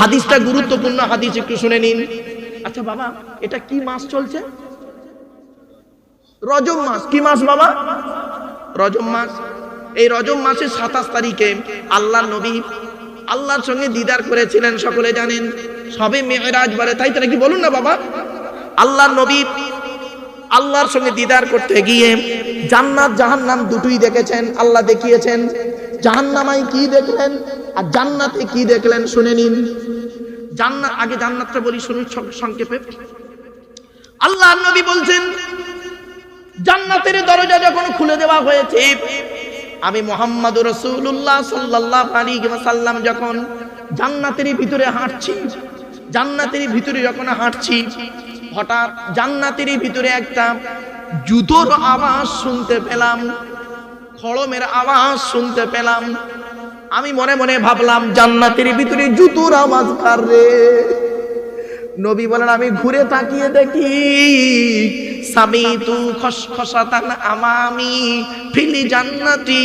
হাদিসটা গুরুত্বপূর্ণ হাদিস একটু শুনে নিন। আচ্ছা বাবা, এটা কি মাস চলছে? রজব মাস। কি মাস বাবা? রজব মাস। এই রজব মাসের সাতাশ তারিখে আল্লাহ নবী আল্লাহর সঙ্গে দিদার করেছিলেন, সকলে জানেন। সবে মেয়েরাজ বারে, তাই তারা কি বলুন না বাবা? আল্লাহ নবী আল্লাহর সঙ্গে দিদার করতে গিয়ে জান্নাত জাহান্নাম দুটোই দেখেছেন, আল্লাহ দেখিয়েছেন। জাহান্নামাই কি দেখলেন? আর জান্নাতে কি দেখলেন? শুনে নিন। জান্নাত আগে জান্নাতটা বলি, শুনুন সংক্ষেপে। আল্লাহ নবী বলছেন, জান্নাতের দরজা যখন খুলে দেওয়া হয়েছে, আমি মোহাম্মদ রসুল্লাহ সাল্লাহ আলী সাল্লাম যখন জান্নাতের ভিতরে হাঁটছি, জান্নাতের ভিতরে যখন হাঁটছি, হঠাৎ জান্নাতের ভিতরে একটা জুতোর আওয়াজ শুনতে পেলাম। খড়মের আওয়াজ শুনতে পেলাম। আমি মনে মনে ভাবলাম, জান্নাতের ভিতরে জুতোর আওয়াজ কার রে? নবী বলেন, আমি ঘুরে তাকিয়ে দেখি সামিতু খসখসাতান আমামি, ফিলি জান্নাতি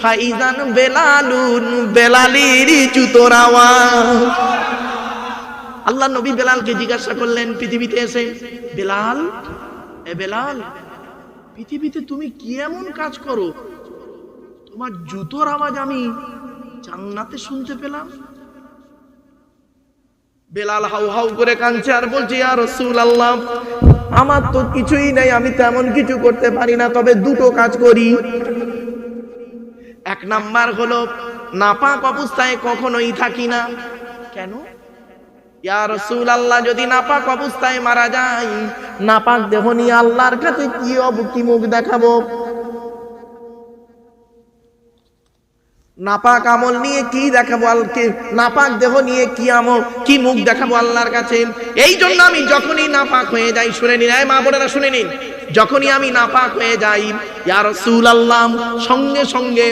ফাইজান বেলালুন বেলালির জুতোর আওয়াজ। আল্লাহ নবী বেলালকে জিজ্ঞাসা করলেন, পৃথিবীতে এসে, বেলাল? এ বেলাল, পৃথিবীতে তুমি কি এমন কাজ করো? তোমার জুতোর আওয়াজ আমি জান্নাতে শুনতে পেলাম। বেলাল হাউ হাউ করে কাঁদছে আর বলছে, ইয়া রসুল আল্লাহ আমার তো কিছুই নেই, আমি তেমন কিছু করতে পারি না, তবে দুটো কাজ করি। এক নাম্বার হলো, নাপাক অবস্থায় কখনোই থাকি না। কেন? ইয়া রসুল আল্লাহ যদি নাপাক অবস্থায় মারা যায়, নাপাক দেহ নিয়ে আল্লাহর কাছে কি অব কি মুখ দেখাবো? নাপাক আমল নিয়ে কি দেখাবো আলকে নাপাক দেহ নিয়ে কি আমল, কি মুখ দেখাবো আল্লাহর কাছে? এই জন্য আমি যখনই নাপাক হয়ে যাই, শুনে নিন মা বোনেরা শুনে নিন, যখনই আমি নাপাক হয়ে যাই, ইয়া সুল সঙ্গে সঙ্গে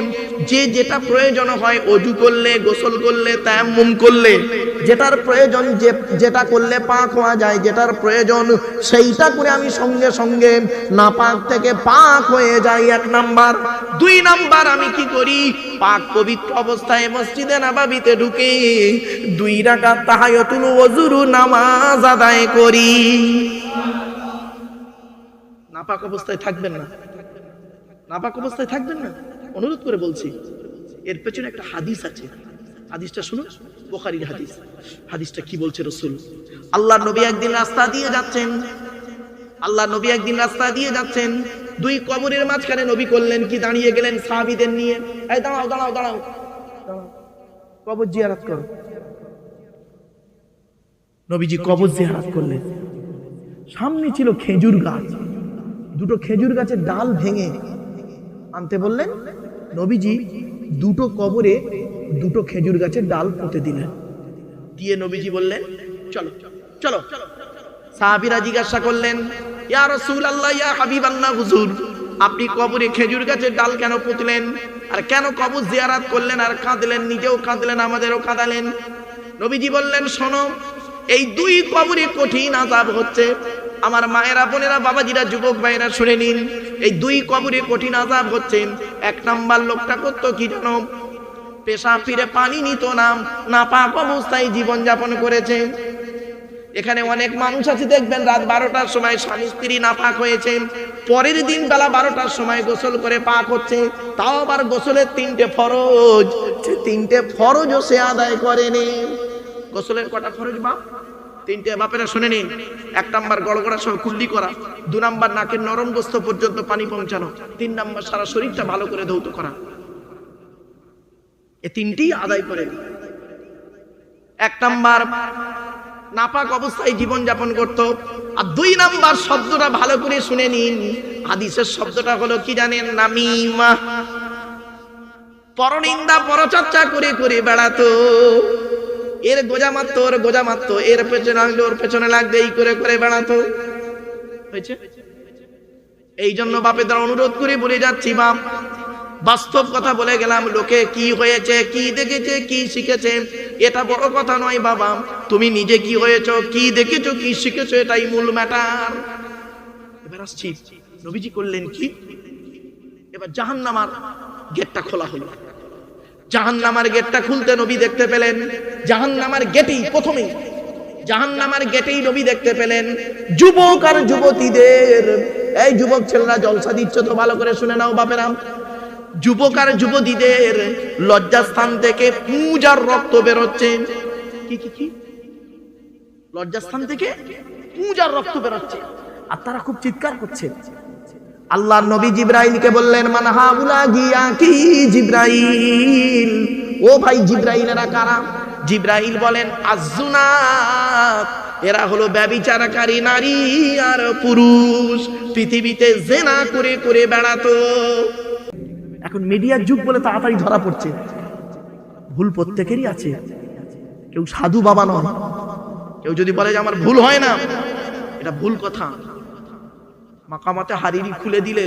যে যেটা প্রয়োজন হয় অজু করলে, গোসল করলে, তায়াম্মুম করলে, যেটার প্রয়োজন যে, যেটা করলে পাক হওয়া যায়, যেটার প্রয়োজন সেইটা করে আমি সঙ্গে সঙ্গে নাপাক থেকে পাক হয়ে যাই। এক নাম্বার। দুই নাম্বার আমি কি করি? পাক পবিত্র অবস্থায় মসজিদে নাবাবিতে ঢুকে দুই রাকাত তাহায়াতুল ওযুরু নামাজ আদায় করি। নাপাক অবস্থায় থাকবেন না। নাপাক অবস্থায় থাকবেন না? অনুরোধ করে বলছি, এর পেছনে একটা হাদিস আছে। হাদিসটা শুনুন, বোখারির হাদিস। হাদিসটা কি বলছে রসুল? আল্লাহ নবী একদিন রাস্তা দিয়ে যাচ্ছেন। আল্লাহ নবী একদিন রাস্তা দিয়ে যাচ্ছেন। দুই কবরের মাঝখানে নবী করলেন কি? দাঁড়িয়ে গেলেন সাহাবীদের নিয়ে। এই দাঁড়াও দাঁড়াও দাঁড়াও। কবর জিয়ারত করো। নবীজি কবর জিয়ারত করলেন। সামনে ছিল খেজুর গাছ। দুটো খেজুর গাছের ডাল ভেঙে আনতে বললেন, নবীজি, দুটো কবরে দুটো খেজুর গাছের ডাল পুঁতে দিলেন দিয়ে নবীজি বললেন, চলো চলো। সাহাবিরা জিজ্ঞাসা করলেন, ইয়া রাসূল আল্লাহ ইয়া হাবিব আল্লাহ হুজুর, আপনি কবরে খেজুর গাছের ডাল কেন পুঁতলেন? আর কেন কবর জিয়ারাত করলেন? আর কাঁদলেন? নিজেও কাঁদলেন, আমাদেরও কাঁদালেন? নবীজি বললেন, শোনো, এই দুই কবরে কঠিন আজাব হচ্ছে। আমার মায়েরা, বোনেরা, বাবাজিরা, যুবক ভাইয়েরা, শুনে নিন, এই দুই কবরে কঠিন আজাব হচ্ছে। এক নাম্বার লোকটা করতো কি জানো? পেশা ফিরে পানি নিত নাম না পাক অবস্থায় জীবন যাপন করেছে। এখানে অনেক মানুষ আছে, দেখবেন রাত বারোটার সময় স্বামী স্ত্রী না পাক হয়েছে। পরের দিন বেলা বারোটার সময় গোসল করে পাক হচ্ছে। তাও আবার গোসলের তিনটে ফরজ। তিনটে ফরজও সে আদায় করেনি। গোসলের কটা ফরজ বাপ? তিনটে বাপেরা শুনে নিন। এক নাম্বার গড়গড়া সহ কুল্লি করা, দু নাম্বার নাকের নরম গোস্ত পর্যন্ত পানি পৌঁছানো, তিন নাম্বার সারা শরীরটা ভালো করে ধৌত করা। এ তিনটি আদায় করে। এক নাম্বার নাপাক অবস্থায় জীবন যাপন করত। আর দুই নাম্বার শব্দটা ভালো করে শুনে নিন। হাদিসের শব্দটা হলো কি জানেন? নামিমা। পরনিন্দা পরচর্চা করে করে বেড়াতো। এর গোজা মারতো ওর গোজা মারতো এর পেছনে লাগলে ওর পেছনে লাগবে, এই করে করে বেড়াতো। হয়েছে? এই জন্য বাপেদের অনুরোধ করে বলে যাচ্ছি, বাপ, বাস্তব কথা বলে গেলাম, লোকে কি হয়েছে, কি দেখেছে, কি শিখেছে? এটা বড় কথা নয়, বাবা। তুমি নিজে কি হয়েছো, কি দেখেছ, কি শিখেছো, এটাই মূল ম্যাটার। এবার আসছি। নবীজি করলেন কি? এবার জাহান্নামার গেটটা খোলা হলো। জাহান্নামার গেটটা খুলতে নবী দেখতে পেলেন। জাহান্নামার গেটেই প্রথমেই জাহান্নামার গেটেই নবী দেখতে পেলেন যুবক আর যুবতীদের। এই যুবক ছেলেরা জলসা দিচ্ছ তো ভালো করে শুনে নাও বাপেরাম যুবক আর যুবতীদের লজ্জাস্থান থেকে পূজার রক্ত বেরোচ্ছে। কি কি কি? লজ্জাস্থান থেকে পূজার রক্ত বেরোচ্ছে। আর তারা খুব চিৎকার করছে। আল্লাহ নবী জিব্রাইলকে বললেন মানহা বুলা গিয়া কি জিব্রাইল? ও ভাই, জিব্রাইলেরা কারা? জিব্রাইল বলেন আজুনাত এরা হলো ব্যবিচারকারী নারী আর পুরুষ। পৃথিবীতে জেনা করে করে বেড়াতো। এখন মিডিয়ার যুগ বলে তাড়াতাড়ি ধরা পড়ছে। ভুল প্রত্যেকেরই আছে। কেউ সাধু বাবা নয়। কেউ যদি বলে যে আমার ভুল হয় না, এটা ভুল কথা। মাকামাতে হারিরি খুলে দিলে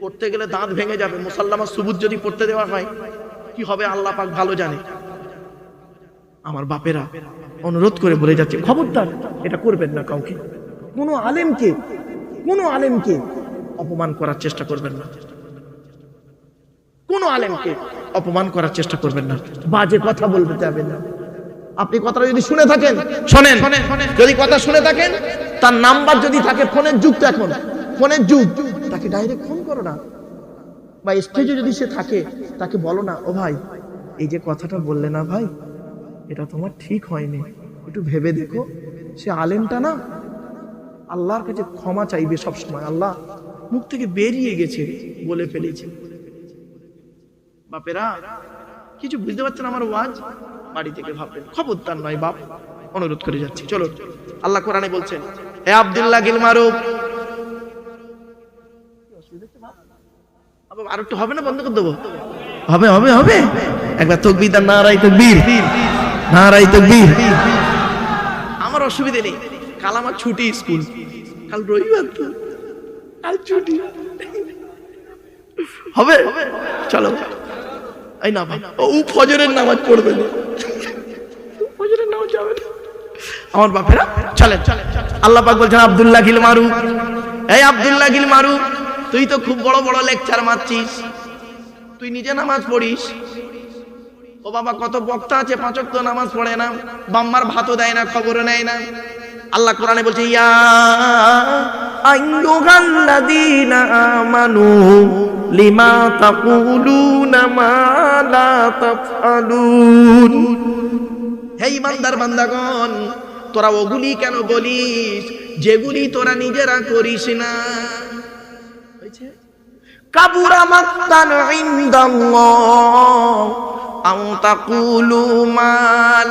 পড়তে গেলে দাঁত ভেঙে যাবে। মুসাল্লামা সুবুত যদি পড়তে দেওয়া হয় কি হবে আল্লাহ পাক ভালো জানে। আমার বাপেরা অনুরোধ করে বলে যাচ্ছে খবরদার এটা করবেন না কাউকে। কোনো আলেমকে কোনো আলেমকে অপমান করার চেষ্টা করবেন না। কোনো আলেমকে অপমান করার চেষ্টা করবেন না। বাজে কথা বলতে যাবেন না। আপনি কথাটা যদি শুনে থাকেন শোনেন। যদি কথা শুনে থাকেন তার নাম্বার যদি থাকে, ফোনের যুগ তো এখন। ফোনের যুগ। তাকে ডাইরেক্ট ফোন করো না। বা স্টেজে যদি সে থাকে, তাকে বলো না, ও ভাই, এই যে কথাটা বললে না ভাই, এটা তোমার ঠিক হয়নি। একটু ভেবে দেখো। সে আলেমটা না, আল্লাহর কাছে ক্ষমা চাইবে সব সময় আল্লাহ মুখ থেকে বেরিয়ে গেছে বলে ফেলেছে। বাপেরা, কিছু বুঝতে পারছেন আমার ওয়াজ? বাড়ি থেকে ভাববেন। খবরদার নয় বাপ। অনুরোধ করে যাচ্ছি। চলো আল্লাহ কোরআনে বলছেন হে আব্দুল্লাহ গিল মারুফ। আর একটু হবে না? বন্ধ করে দেবো। হবে হবে হবে। একবার তকবির আর নারাই তকবীর। নারাই তকবীর। আমার অসুবিধে নেই। কাল আমার ছুটি স্কুল। কাল রবিবার তো। কাল ছুটি। হবে? চলো। এই না ভাই। ও ফজরের নামাজ পড়বে। না ফজরের নামাজ যাবে না। আমার বাপেরা চলে আল্লাহ পাক বলছেন, আব্দুল্লাহ গিল মারু এই আব্দুল্লাহ গিল মারু তুই তো খুব বড় বড় লেকচার মারছিস। তুই নিজে নামাজ পড়িস। ও বাবা, কত বক্তা আছে পাঁচক তো নামাজ পড়ে না। বাম্মার ভাতও দেয় না, খবরও নেয় না। আল্লাহ কোরআনে বলছে, ইয়া আইয়ুহাল্লাযীনা আমানু লিমা তাকুলুনা মা লা তাফআলুন। হে ইমানদার বান্দাগণ তোরা ওগুলি কেন বলিস? যেগুলি তোরা নিজেরা করিস না। কাবুরা মাক্তান ইনদাল্লাহ আও তাকুলু মা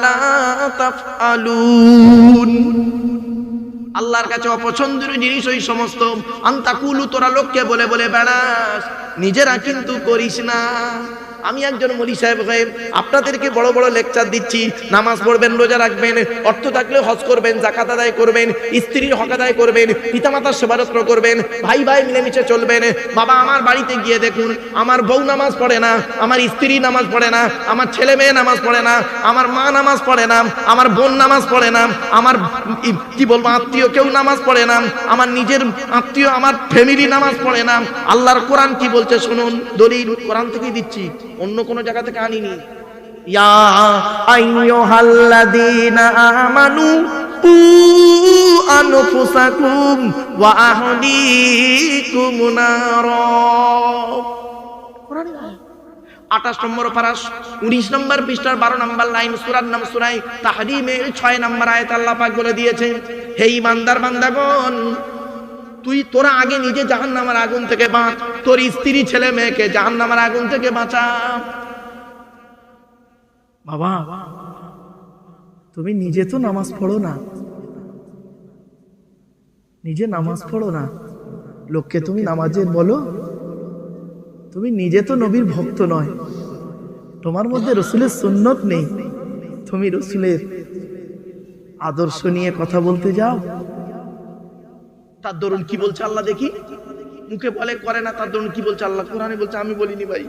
লা তাফআলুন। আল্লাহর কাছে অপছন্দের জিনিস ওই সমস্ত। আন্তাকুলু তোরা লোককে বলে বলে বেড়াস। নিজেরা কিন্তু করিস না। আমি একজন মলি সাহেব হয়ে আপনাদেরকে বড় বড় লেকচার দিচ্ছি। নামাজ পড়বেন, রোজা রাখবেন, অর্থ থাকলে হজ করবেন জাকাত আদায় করবেন, স্ত্রীর হক আদায় করবেন, পিতামাতার সেবারত্ন করবেন, ভাই ভাই মিলেমিশে চলবেন। বাবা আমার বাড়িতে গিয়ে দেখুন, আমার বউ নামাজ পড়ে না, আমার স্ত্রী নামাজ পড়ে না, আমার ছেলে মেয়ে নামাজ পড়ে না, আমার মা নামাজ পড়ে না, আমার বোন নামাজ পড়ে না, আমার কি বলব, আত্মীয় কেউ নামাজ পড়ে না, আমার নিজের আত্মীয়, আমার ফ্যামিলি নামাজ পড়ে না। আল্লাহর কোরআন কি বলছে শুনুন, দলিল কোরআন থেকেই দিচ্ছি। অন্য কোনো জায়গা থেকে আনিনি। ইয়া আইয়ুহাল্লাযীনা আমানু কু আনফুসাকুম ওয়া আহলিকুম নারা। কোরআনের আঠাশ নম্বর পারাস উনিশ নম্বর পৃষ্ঠার বারো নম্বর লাইন সুরার নাম সুরাই তাহারিমের ছয় নম্বর আয়ত আল্লাহ পাক বলে দিয়েছে হে ইমানদার বান্দাগণ তুই তোরা আগে নিজে জাহান নামার আগুন থেকে বাঁচ। তোর স্ত্রী ছেলে মেয়েকে জাহান নামার আগুন থেকে বাঁচা। বাবা, তুমি নিজে তো নামাজ পড়ো না। নিজে নামাজ পড়ো না। লোককে তুমি নামাজের বলো। তুমি নিজে তো নবীর ভক্ত নয়। তোমার মধ্যে রসুলের সুন্নত নেই। তুমি রসুলের আদর্শ নিয়ে কথা বলতে যাও। তার দরুন কি বলছে আল্লাহ দেখি? মুখে বলে, করে না, তার দরুন কি বলছে আল্লাহ? কোরআনে বলছে, আমি বলিনি ভাই।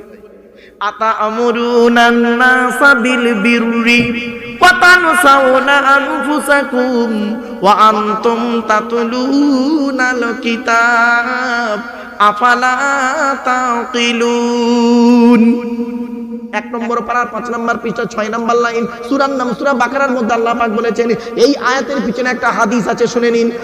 আতা আমরুনান নাসা ওয়া তানসাউনা আনফুসাকুম, ওয়া আনতুম তাতলুনাল কিতাব আফালা তাকিলুন। এক নম্বর পাড়ার পাঁচ নম্বর পৃষ্ঠা ছয় নম্বর লাইন, সুরার নাম সুরা বাকারার মধ্যে আল্লাহ পাক বলেছেন, এই আয়াতের পিছনে একটা হাদিস আছে, শুনে নিন।